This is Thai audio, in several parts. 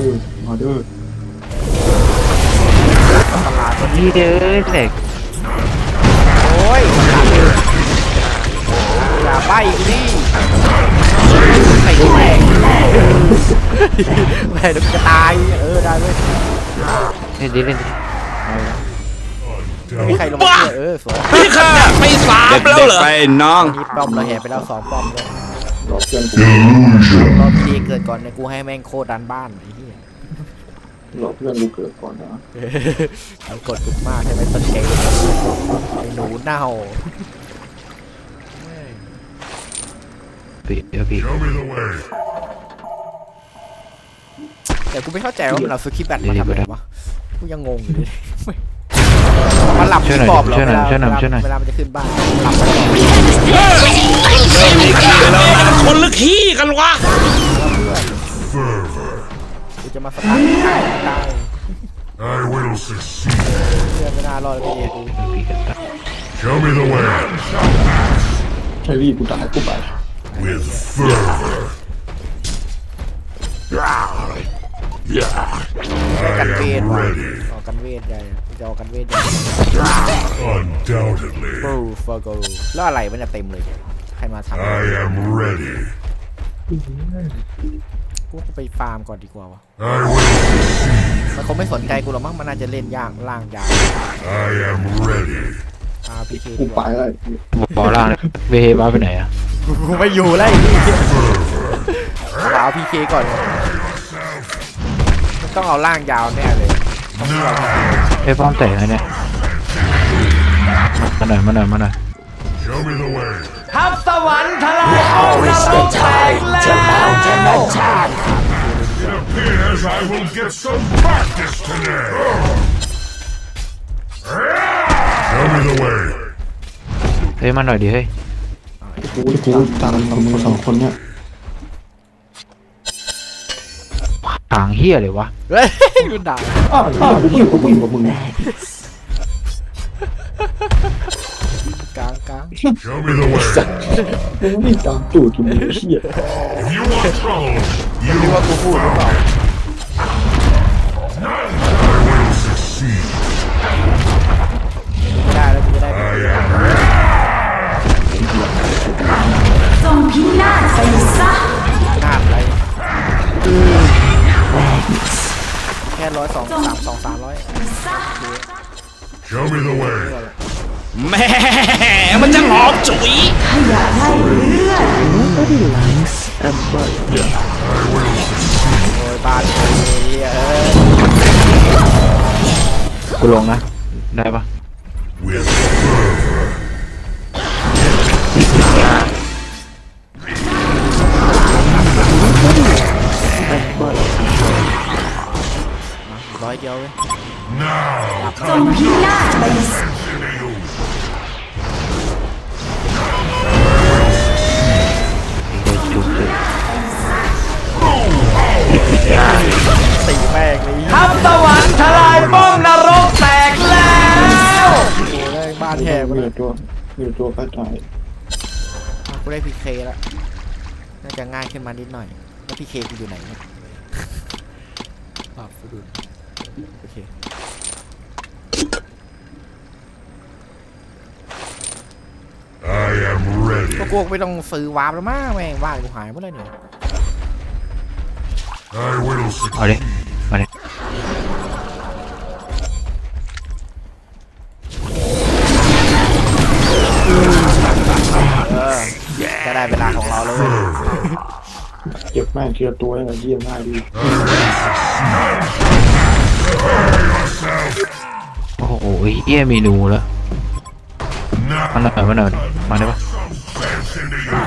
อร์ออเดอร์นี่เด้อเด็กโอ้ยอย่าใบกูดิใส่แม่งแม่เดี๋ยวกูจะตายเออได้เว้ยเล่นดิเล่นดิไม่มีใครลงมาช่วยเออสวยพี่ข้าไปสามแล้วเหรอไปน้องนี่ป้อมเราแห่ไปแล้วสองป้อมเลยรอเพื่อนกูรอพีเกิดก่อนเนี่ยกูให้แม่งโคตรดันบ้านไอ้เหี้ยรอเพื่อนกูเกิดก่อนนะมันกดถูกมากใช่ไหมต้นเกมไอ้หนูเน่าปีเดี๋ยวปี Show me the way. แต่กูไม่เข้าใจว่ามันเอาสกิปแบตมาทำอะไรวะกูยังงงอยู่เลยมันหลับที่บอบเหรอเวลาเวลาเวลามันจะขึ้นบ้านหลับไปก่อนมันคนลึกขี้กันวะกู จะมาสตาร์ทได้ได้ I will succeed. เพื่อนไม่น่ารอดเลยพี่เอกูปีกันตัด Show me the way. ใช่พี่กูตายกูไป With fervor. กัน I เวท am ว่ะ ready. ออกกันเวทใหญ่กูจะออกกันเวทใหญ่ Undoubtedly. บูฟอร์โกแล้วอะไรมันจะเต็มเลย ใครมาทำ I am ready. กูไปฟาร์มก่อนดีกว่าวะ I will succeed. มันคงไม่สนใจกูหรอกมั้งมันน่าจะเล่นย่างล่างยาว I am ready. อาพีเคกูดีกไปว่าแล้วบอลล่างเลยเวบ้าไปไหนอะกูไม่อยู่แล้วไอ้เหี้ยเอาพีเคก่อนมันต้องเอาล่างยาวแน่เลยไอ้ป้อมแตกเลยเนี่ยมาหน่อยมาหน่อยมาหน่อย ทัพสวรรค์ทลายเอานรกแตกแล้ว It appears I will get some practice today. Show me the way. เฮ้ยมาหน่อยดิเฮ้ยกูกูตามสองคนสองคนเนี่ยทางเฮียเลยวะเฮ้ยกูด่าอ้าวอ้าวกูอยู่กูอยู่กับมึง กลางกลาง Show me the way. มึงไม่ตามตูดกูมึงเชี่ย If you want trouble, you คิดว่ากูพูดหรือเปล่า will succeed. ไม่ได้แล้วกูจะได้ I am ready. จงพินาศไปซะ หน้าอะไรแค่ร้อยสองสามสองสามร้อย Show me the way. แหม่มันจะหอมจุ๋ยถ้าอยากได้เลือดโอ้ยบ้านกูเอ้ยกูลงนะ ได้ปะ With fervor. ร้อยเดียวเว้ย Now, จงพินาศไป แหกมีเลยตัวมีตัวกระจายกูได้พีเคแล้วน่าจะง่ายขึ้นมานิดหน่อย แล้วพีเคกูอยู่ไหนเนี่ยอะกูดูโอเค I am ก็ ready. กูไม่ต้องซื้อวาร์ปแล้วมั้งแม่งบ้านกูหายหมดเลยเนี่ย I will เอา succeed. ดิมาดิเอ ได้เวลาของเราแล้วเว้ยเก็บแม่งเทียตัวให้มันเยี่ยมง่ายดีโอ้โหเฮียเมนูแล้ว Now, มาหน่อยมาหน่อยมาได้ปะ sense into you.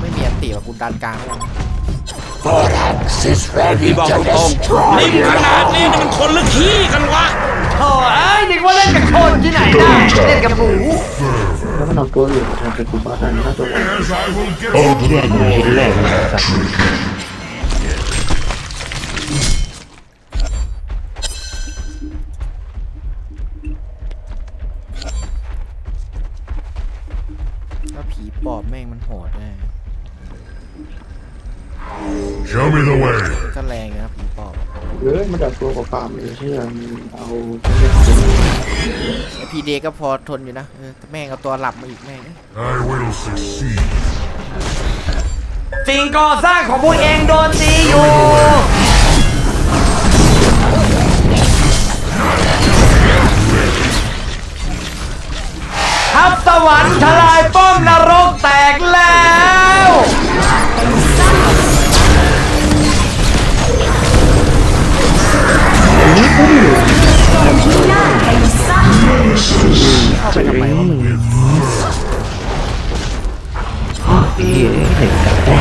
ไม่มีอันตีว่ากูดันกลางแล้วพี่บอกตรงๆนิ่มขนาดนี้นี่มันคนลึกขี้กันวะ โถ่เอ้ยนึกว่าเล่นกับคนที่ไหนได้เล่นกับหมูแล้วมันเอาตัวอื่นมาแทนเป็นกูบ้าได้น่าจะไหว As I will get เมันดัดตัวเปล่าๆเลยที่ยังเอาไอพีเดก็พอทนอยู่นะเออแต่แม่งเอาตัวหลับมาอีกแม่ง I will succeed. สิ่งก่อสร้างของพวกเองโดนตีอยู่ ทัพสวรรค์ทลายป้อมนร ไปทำไมวะมึงไอ้เหี้ยเหล็กดัดแด้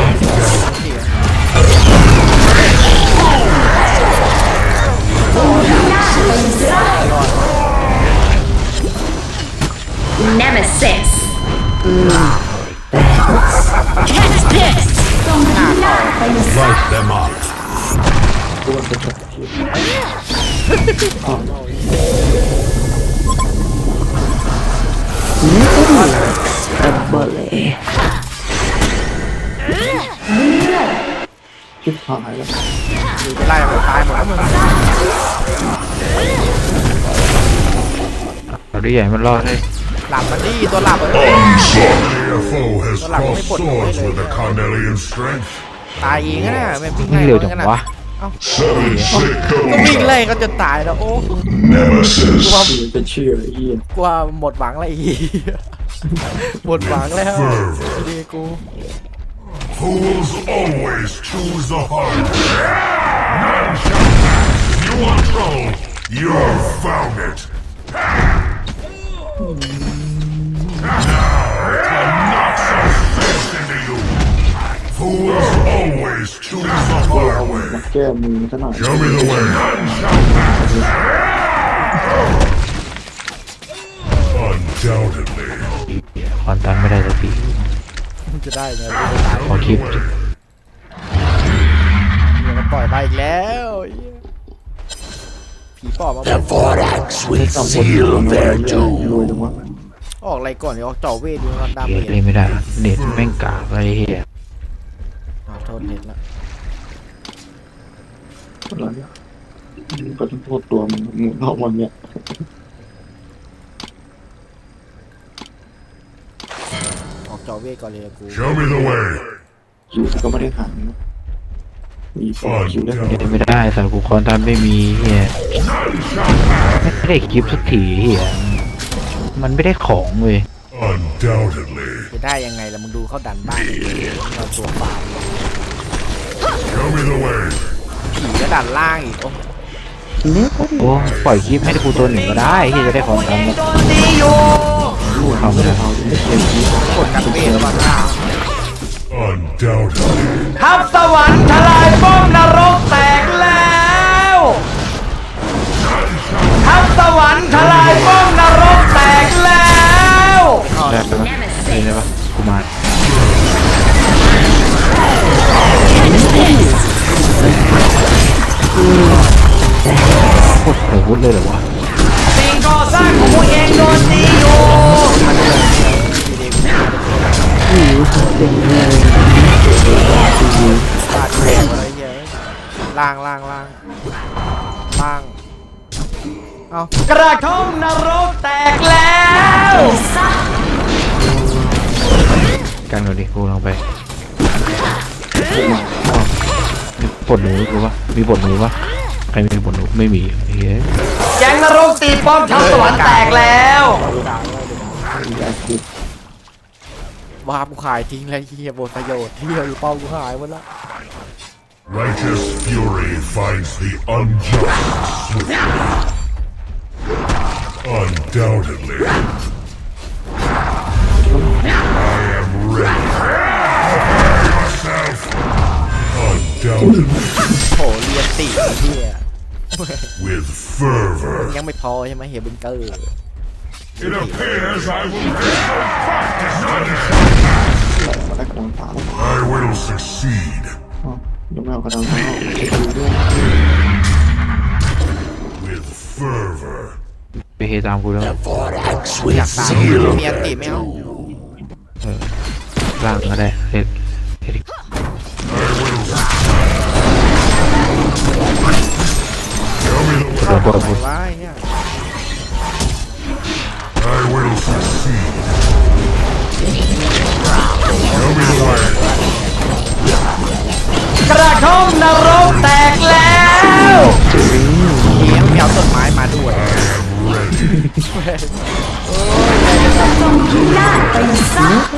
Light them up. ตัวเป็นแบบที่ชิบหายแล้วอยู่ไปไล่มันตายหมดแล้วมึงเราได้ใหญ่มันรอดเลยหลับมันดิตัวหลับมันดิ Their foe has Wala, may crossed pot- swords may with the lay. Carnelian strength. ตายเองนะแม่งวิ่งวิ่ไล่งเร็วมันจังขนาดวะ Seven sick ก็วิ่งไล่ก็จะตายแล้วโอ้ nemesis. ที่มันเป็นชื่อไอ้เหี้ยกลัวหมดหวังแล้วไอ้เหี้ยหมดหวังแล้วไอ้เดกู Fools always choose the hard way. None shall pass. You want trouble? You've found it. Fools always choose the hard มา way. แก้มือซะหน่อย Show me the way. None shall pass. Undoubtedly. คอนตันไม่ได้สักทีมันจะได้ไงไม่ได้ตายขอคลิปเดี๋ยวมันปล่อยมาอีกแล้วไอ้เหี้ยผีปอบมาบอก Vorax will ต้องคนเดียวรวยจังวะออกอะไรก่อนเดี๋ยวออกเจ่อเวทดูก่อนดาเหี้เมยจเล่นไม่ได้เน็ตแม่งกากอะไรเหี้ย อ่าโทษเน็ตละอะไรอะก็ต้องโทษตัวมันมึงเอาวันเนี้ยออกเจ่อเวทก่อนเลยละกู Show me the way. คิวก็ไม่ได้หันนะมีฟอร์คิวได้คนเดียวเล่นไม่ได้สารกูคอนตันไม่มีเหี้ยไม่ได้คลิปสักทีเหี้ยมันไม่ได้ของเว้ย Undoubtedly. จะได้ยังไงล่ะมึงดูเขาดันบ้านเราตัวเปล่า Show me the way. ผีก็ดันล่างอีก โอ้โอ้ปล่อยคลิปให้กูตัวหนึ่งก็ได้ที่จะได้ของกันโดนตีอยู่เขาไม่ได้เอาไม่เคยคิดกดกันเวทแล้วก่อนนะ Undoubtedly. ทัพสวรรค์ทลายป้อมนรกแตกแล้วทัพสวรรค์ทลายป้อมนรกแตกแล้วได้ปะเล่นได้ปะกูมา โคตรโหดเลยเหรอวะสิ่งก่อสร้างของพวกเองโดนตีอยู่ปาดแขนอะไรเงี้ยล่างล่างล่างล่างเอากระทงนรกแตกแล้วกันก่อนดิกูลองไปมีบทหนูกูปะมีบทหนูปะ ครมีบทหนูไม่มีเฮ้ยแก๊งนรกตีป้อมทัพสวรรค์แตกแล้วอยากคิดวากูขายทิ้งแล้วเฮียบทประโยชน์เฮียเป้ากูหายหมดแล้ว Righteous fury finds the unjust swiftly. Undoubtedly. I am ready. Myself. Undoubtedly. โหเรียนติเฮีย With fervor. ยังไม่พอใช่ไหมเฮียเบนเกอร์ It appears I will get some practice on this. มาได้กระดังฟ้าแล้ว I will succeed. อ๋อยังไม่เอากระดังฟ้าเช็คดูด้วย With fervor. ไปเฮตามกูแล้วอยากตามเมียติไม่เอาร่างก็ได้เฮ็ดเฮ็ด กว่ระท่อมนรกแตกแล้วเหี้ยเหี่ยวต้นไม้มาด้วย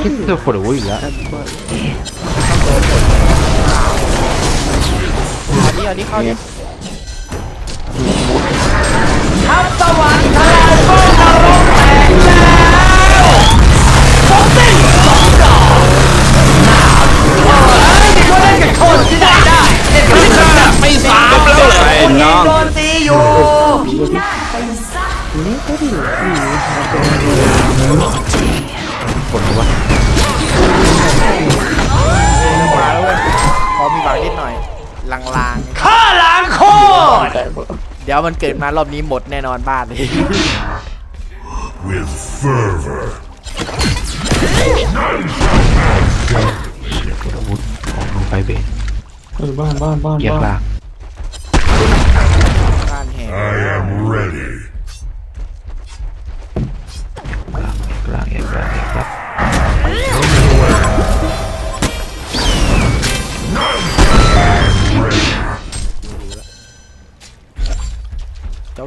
คิดจะขดหัวอีกแล้วอันนี้อันนี้เข้าดิ ทัพสวรรค์ทลายฟ้านรกแตกแล้วสมศรี ว่าๆเดี๋ยวมันเกิดมารอบนี้หมดแน่นอนบ้านเลย With fervor. ปวดอาวุธของลงไปเบรเออบ้านบ้านบ้านเกียร์กบ้าลานงบ้านแห่ I am ready. กลางเกียร์กลางเกียร์กลาง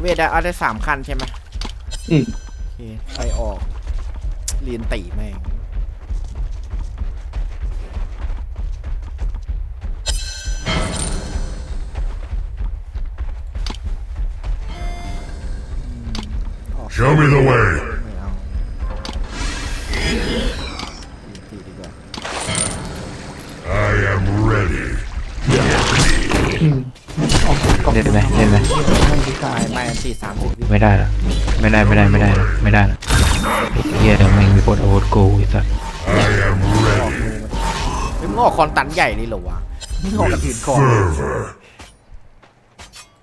เจ้าเวทได้เอาได้สามคันใช่ไหมอืม โอเคไปออกเรียนตีแม่งออก Show me the way. ตายไม่อันตีสามสิบวิไม่ได้หรอไม่ได้ไม่ได้ไม่ได้นะไม่ได้นะเฮียแม่งมีปวดอาวุธโกไอ้สัส I am ออก ready. มือมันมึงออกคอนตันใหญ่เลยเหรอวะมึงออกกระถืนก่อน Fervor.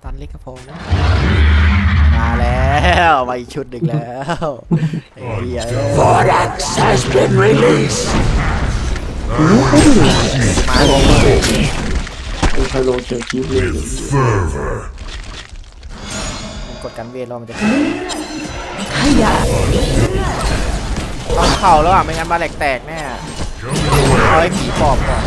ตันเล็กก็พอนะมาแล้วมาอีกชุดหนึ่งแล้วไอ้เหี้ย Vorax has been released. มาเลยคือไคโดกันเวทแล้วมันจะขยะต้องเข่าแล้วอะไม่งั้นมาแหลกแตกแน่เอาไอ้ผีปอบก่อน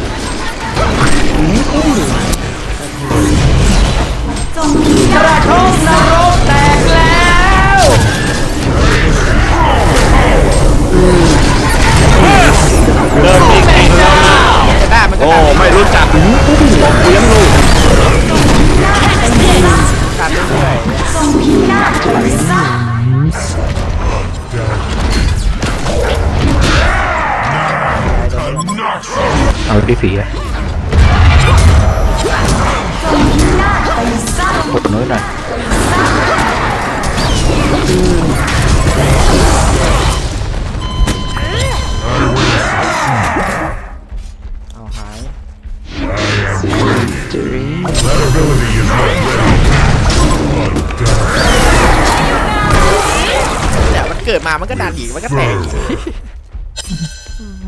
กิดมามันก็ดันอีกมันก็แตกอีก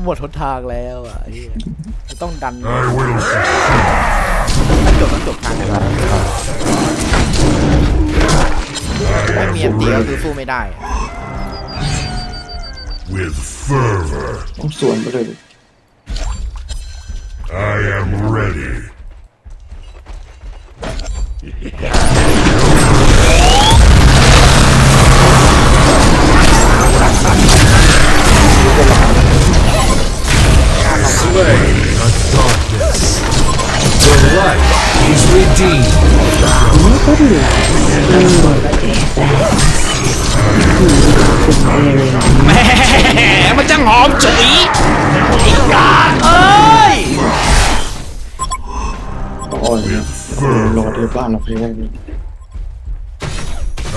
หมดทนทางแล้วอะไอ้เหี้ยมันต้องดัน I will succeed. มันจบมันจบทางเลยไม่มีอันเดียวคือสู้ไม่ได้ With fervor. ต้องสวนไปเลย I am ready. อเดี๋ยวบ้านเราเพลงเลย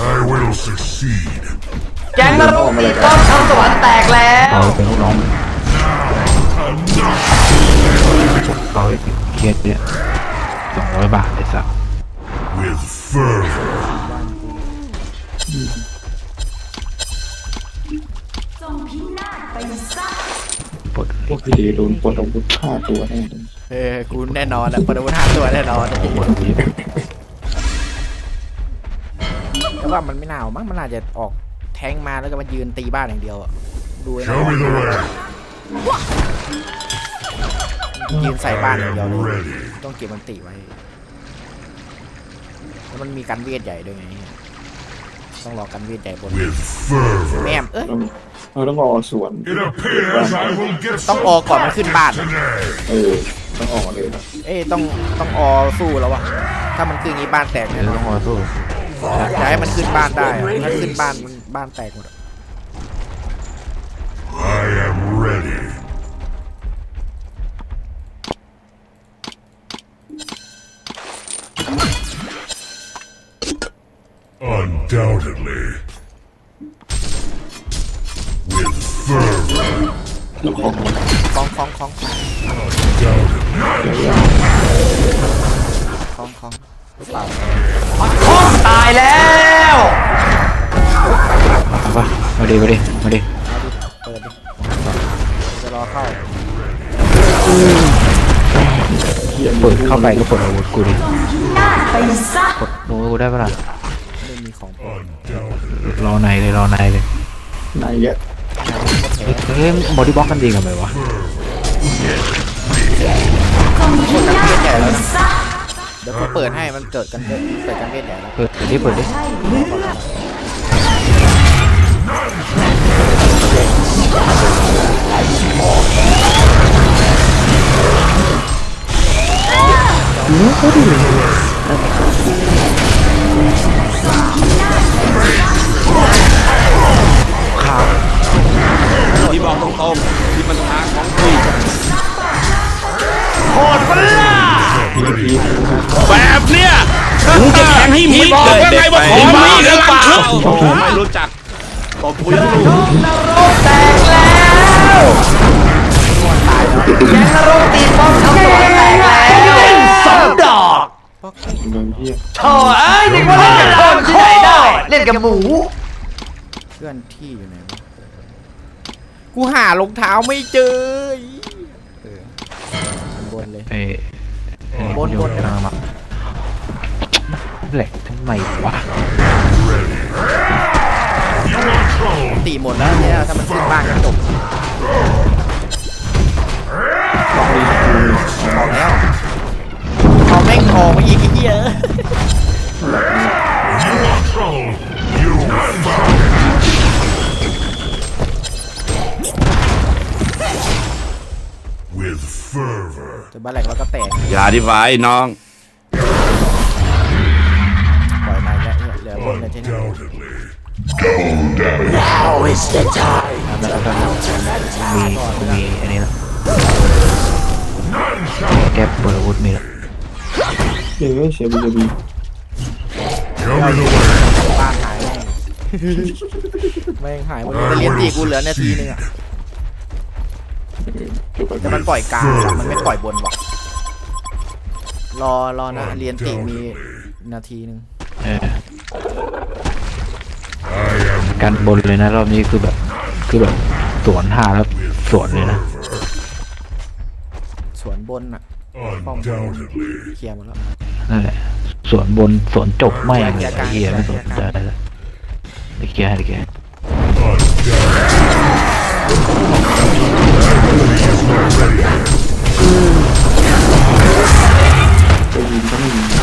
I will succeed. แกงนรกตีป้อมทำสวรรค์แตกแล้วเอาเป็นลูกน้องเอาไอ้เครียดเนี่ยสองร้อยบาทไอ้สัส With fervor. จงพินาศไปซะปวดพวกพี่เดโดนปลดอาวุธฆ่าตัวแน่เลยเออกูแน่นอนแล้วปรวุธห้าตัวแน่นอนปวดอาวุธแต่ ว่ามันไม่น่าเอามั้งมันน่าจะออกแทงมาแล้วก็มายืนตีบ้านอย่างเดียวอะดูไอ้ Show me the นะ way. ยืนใส่บ้านอย่าง I เดียว am เลย ready. ต้องเก็บมันตีไว้แล้วมันมีการเวทใหญ่ด้วยไงสต้องรอกันเวทใหญ่บน With fervor. แม่มเอ้ยต้องเราต้องรอสวน It appears I will get ต้อง some ออกก่อนมันขึ้นบ้าน today. เออต้องออกเลยนะเอ้ยต้องต้องออสู้แล้ววะถ้ามันขึ้นอย่างงี้บ้านแตกเดี๋แน่ยวนอต้อนงรอสู้ อย่าให้มันขึ้นบ้านได้อะถ้าขึ้นบ้านมันบ้านแตกหมดอะ I am ready. Undoubtedly. With fervor. แล้วของมันคล้องคล้องคล้อง Undoubtedly. คล้องคล้องหรือเปล่าท้อง ตายแล้วเอาปะมาดิมาดิมาดิเอาดิเปิดดิจะรอเข้าเปิดเข้าไปก็ปลดอาวุธกูดิหน้าไปซะปลดอาวุธกูได้ปะล่ะไม่มีของปลด Undoubtedly. รอในเลยรอในเลยนายแยะเฮ้ยบอดี้บล็อกกันดีกันไหมวะ ดี๋ยวกูเปิดให้มันเกิดกันเเปิดกันเวทใหญ่แล้วเปิดเปิดดิเปิดดิ กูยังรู้นรกแตกแล้วแกงนรกตีป้อมทั้งตัวแตกแล้วสองดอกโถ่เอ้ยนึกว่าเล่นกับคนที่ไหนได้ เล่นกับหมู เพื่อนที่อยู่ไหนวะกูหารองเท้าไม่เจอเออบนเลย เอ้ยเอ้ยบนบน กำลังมาแหลกทำไมวะ ตีหมดแล้วเนี่ยถ้ามันขึ้นบ้านก็จบออกแล้วเอาแม่งออกมาอีกไอ้เหี้ย You want trouble? You found it. With fervor. จนบ้านแหลกแล้วก็แตกอย่าดีฝ่ายน้อง ปล่อยมาอีกแล้วเนี่ยเหลือบนเลยที่นี่ Undoubtedly. แล้วก็มีมีอันนี้ละแกเปิดอาวุธมีละเดี๋ยวเสียบีจะบี Show me the way. บ้านหายแม่ง แม่งหายหมดเลยแต่เลี้ยนตีกูเหลือนาทีนึงอะเดี๋ยวก่อนแต่มันปล่อยกลางว่ะมันไม่ปล่อยบนว่ะรอรอนะเรียนตีมีนาทีนึงเออ I am การบนเลยนะรอบนี้คือแบบคือแบบสวนหาแล้วสวนเลยนะสวนบนอะ undoubtedly. เคลียร์หมดแล้วนั่นแหละสวนบนสวนจบไม่งเลยไอ้เฮียไม่สนใจเลยเดี๋ยวเคลียร์ให้เดี๋ยวเคลียร์ให้ Undoubtedly. จะยิงก็ไม่ยิงอะ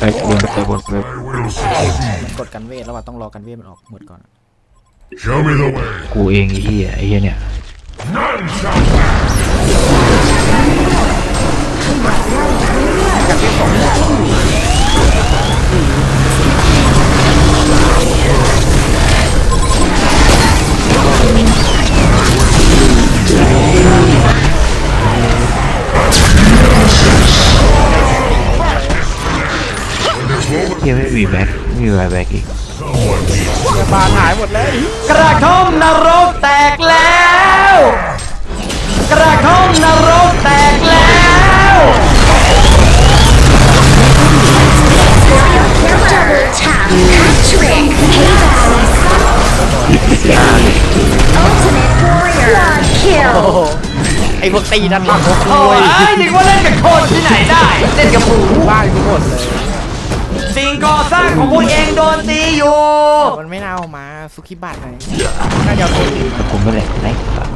ไรเงี้ยไปบนไปบนไป I will succeed. มันกดกันเวทแล้วว่าต้องรอกันเวทมันออกหมดก่อนอะ Show me the way. กูเองไอ้เฮียไอ้เฮียเนี่ย None shall pass. ม่มีแบ็คไม่มีแบ็คอีก Someone needs บ้านหายหมดเลยกระท่อมนรกแตกแล้ว กระท่อมนรกแตกแล้ว double tap hat trick ultimate warrior blood kill ไอ้พวกตีนั่นหลังโถ่เอ้ยนึกว่าเล่นกับคนที่ไหนได้ เล่นกับหมูบ้านกูหมดเลยสิ่ง ก่อสร้างของคุณเองโดนตีอยู่ มันไม่เอามาสุขิบัตเลยน่าจะเอาตัวอื่นมาผม่เลยไล่ครับ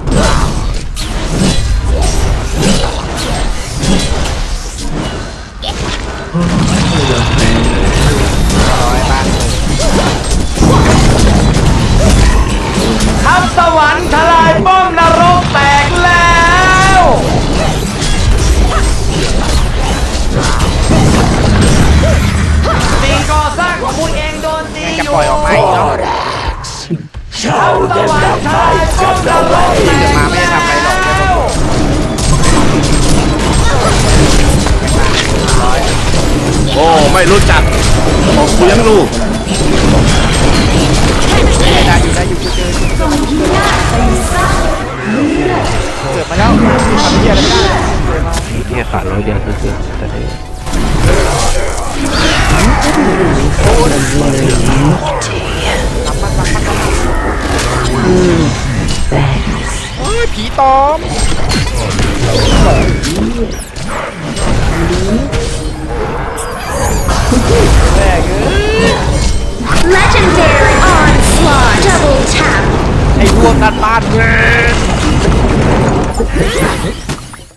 นทัพสวรรค์ทลายป้อมนรกแตกแล้ว ล่อยออกมาอีกเนาะ Show them the lights of the มาไม่ได้ทำอะไรหรอกโอ้ไม่รู้จักบอกคุยังรู้ได้อยู่ได้อยู่เจอเกิดมาแล้วทำเหี้ยอะไรได้เนี่ยขาดร้อยเดียวเจอแต่ได้ โอ้ยผีตอมแรกเอ้ย Legendary Onslaught Double Tap ไอ้พวกนันบ้านเงิน